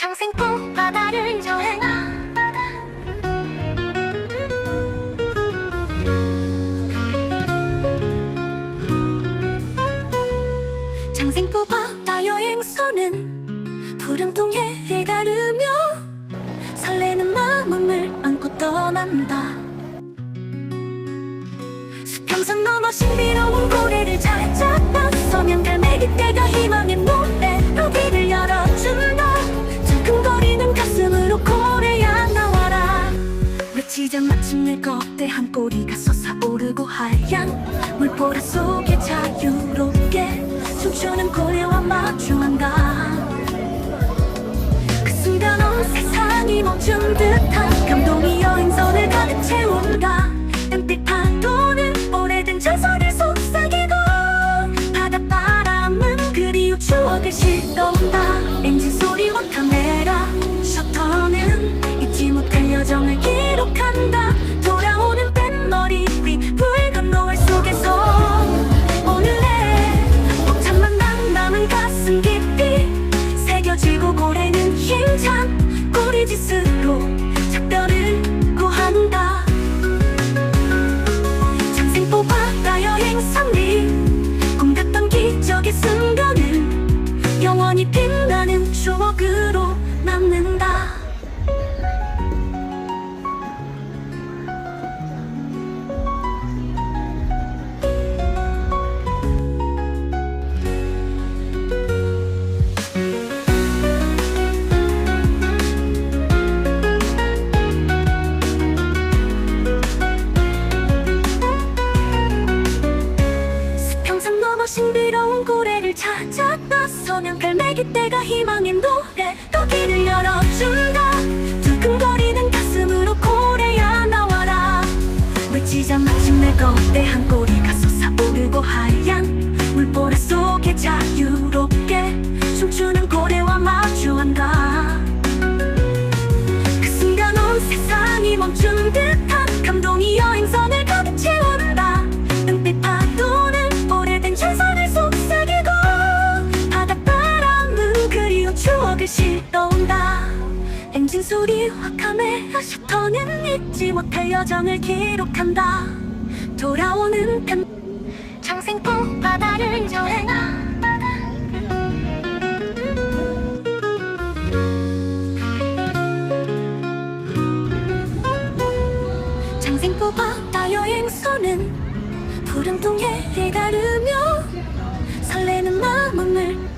장생풍 바다를 여행하. 장생포 바다 여행선은 푸른 동해에 가르며 설레는 마음을 안고 떠난다. 수평선 넘어 신비로운 고래를 찾았다 서면 갈매기 떼가 희망의 노 외치자 마침내 거대한 꼬리가 솟아오르고 하얀 물보라 속에 자유롭게 춤추는 고래와 마주한다 그 순간 온 세상이 멈춘 듯한 감동이 여행선을 가득 채운다 은빛 파도는 오래된 전설을 속삭이고 바닷바람은 그리운 추억을 실어 가슴 깊이 새겨지고 고래는 힘찬 꼬리짓으 서면 갈매기 떼가 희망의 노래로 길을 열어준다. 두근거리는 가슴으로 고래야 나와라. 외치자 마침내 거대 한 꼬리 징징 소리 확함에 셔터는 잊지 못할 여정을 기록한다. 돌아오는 팬 장생풍 바다를 여행하. 장생포 바다 여행선은 푸른 동해를 가르며 설레는 마음을